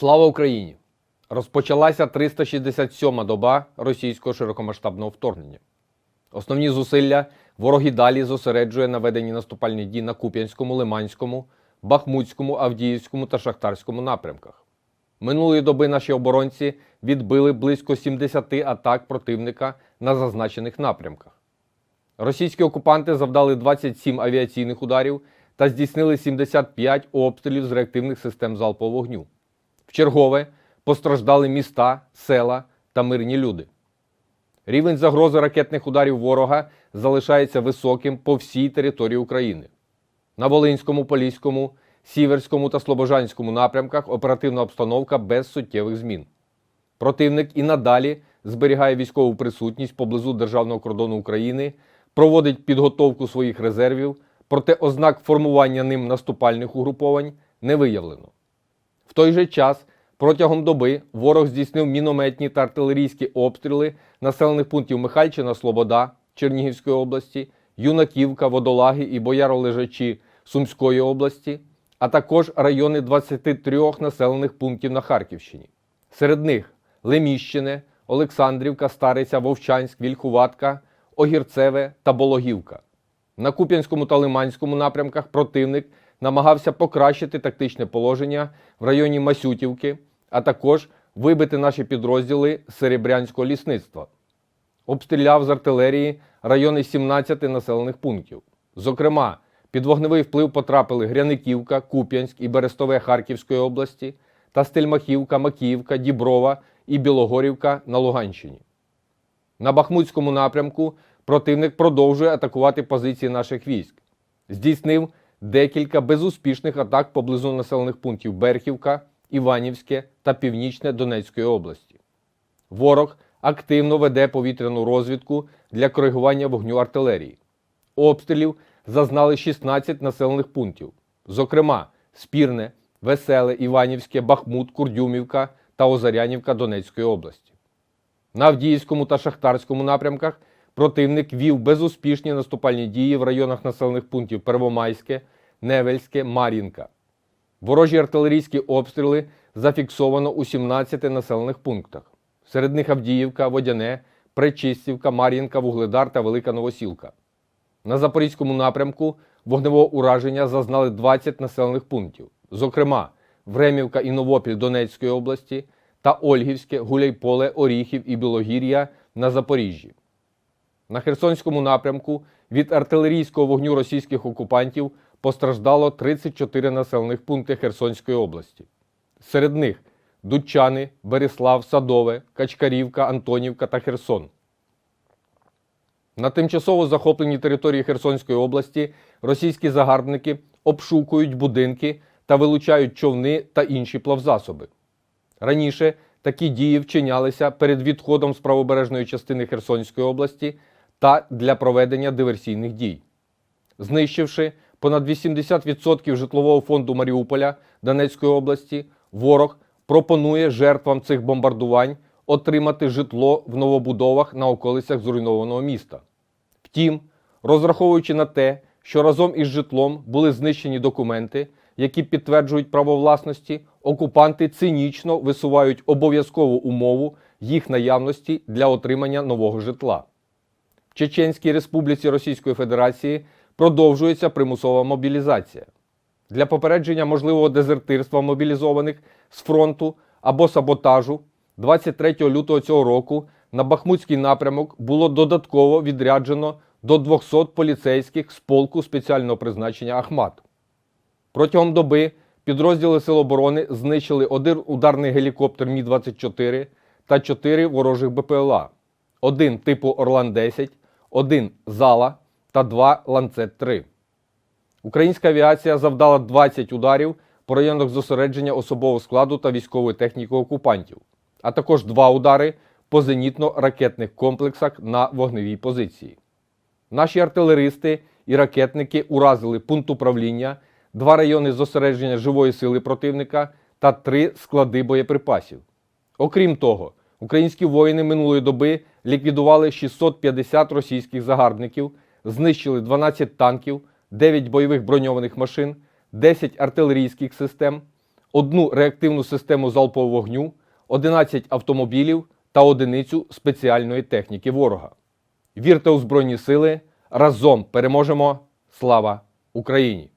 Слава Україні! Розпочалася 367-ма доба російського широкомасштабного вторгнення. Основні зусилля ворог і далі зосереджує на веденні наступальних дій на Куп'янському, Лиманському, Бахмутському, Авдіївському та Шахтарському напрямках. Минулої доби наші оборонці відбили близько 70 атак противника на зазначених напрямках. Російські окупанти завдали 27 авіаційних ударів та здійснили 75 обстрілів з реактивних систем залпового вогню. В чергове постраждали міста, села та мирні люди. Рівень загрози ракетних ударів ворога залишається високим по всій території України. На Волинському, Поліському, Сіверському та Слобожанському напрямках оперативна обстановка без суттєвих змін. Противник і надалі зберігає військову присутність поблизу державного кордону України, проводить підготовку своїх резервів, проте ознак формування ним наступальних угруповань не виявлено. В той же час протягом доби ворог здійснив мінометні та артилерійські обстріли населених пунктів Михальчина, Слобода Чернігівської області, Юнаківка, Водолаги і Бояролежачі Сумської області, а також райони 23 населених пунктів на Харківщині. Серед них Леміщине, Олександрівка, Стариця, Вовчанськ, Вільхуватка, Огірцеве та Бологівка. На Куп'янському та Лиманському напрямках противник намагався покращити тактичне положення в районі Масютівки, а також вибити наші підрозділи Серебрянського лісництва. Обстріляв з артилерії райони 17 населених пунктів. Зокрема, під вогневий вплив потрапили Гряниківка, Куп'янськ і Берестове Харківської області та Стельмахівка, Макіївка, Діброва і Білогорівка на Луганщині. На Бахмутському напрямку противник продовжує атакувати позиції наших військ. Здійснив декілька безуспішних атак поблизу населених пунктів Берхівка, Іванівське та Північне Донецької області. Ворог активно веде повітряну розвідку для коригування вогню артилерії. Обстрілів зазнали 16 населених пунктів, зокрема Спірне, Веселе, Іванівське, Бахмут, Курдюмівка та Озарянівка Донецької області. На Авдіївському та Шахтарському напрямках противник вів безуспішні наступальні дії в районах населених пунктів Первомайське, Невельське, Мар'їнка. Ворожі артилерійські обстріли зафіксовано у 17 населених пунктах. Серед них Авдіївка, Водяне, Пречистівка, Мар'їнка, Вугледар та Велика Новосілка. На Запорізькому напрямку вогневого ураження зазнали 20 населених пунктів, зокрема Времівка і Новопіль Донецької області та Ольгівське, Гуляйполе, Оріхів і Білогір'я на Запоріжжі. На Херсонському напрямку від артилерійського вогню російських окупантів постраждало 34 населених пункти Херсонської області. Серед них Дудчани, Береслав, Садове, Качкарівка, Антонівка та Херсон. На тимчасово захопленій території Херсонської області російські загарбники обшукують будинки та вилучають човни та інші плавзасоби. Раніше такі дії вчинялися перед відходом з правобережної частини Херсонської області та для проведення диверсійних дій. Знищивши понад 80% житлового фонду Маріуполя Донецької області, ворог пропонує жертвам цих бомбардувань отримати житло в новобудовах на околицях зруйнованого міста. Втім, розраховуючи на те, що разом із житлом були знищені документи, які підтверджують право власності, окупанти цинічно висувають обов'язкову умову їх наявності для отримання нового житла. Чеченській Республіці Російської Федерації продовжується примусова мобілізація. Для попередження можливого дезертирства мобілізованих з фронту або саботажу 23 лютого цього року на Бахмутський напрямок було додатково відряджено до 200 поліцейських з полку спеціального призначення Ахмат. Протягом доби підрозділи Сил оборони знищили один ударний гелікоптер Мі-24 та 4 ворожих БПЛА, один типу Орлан-10, один Зала та два Ланцет-3. Українська авіація завдала 20 ударів по районах зосередження особового складу та військової техніки окупантів, а також два удари по зенітно-ракетних комплексах на вогневій позиції. Наші артилеристи і ракетники уразили пункт управління, два райони зосередження живої сили противника та три склади боєприпасів. Окрім того, українські воїни минулої доби ліквідували 650 російських загарбників, знищили 12 танків, 9 бойових броньованих машин, 10 артилерійських систем, одну реактивну систему залпового вогню, 11 автомобілів та одиницю спеціальної техніки ворога. Вірте у Збройні Сили! Разом переможемо! Слава Україні!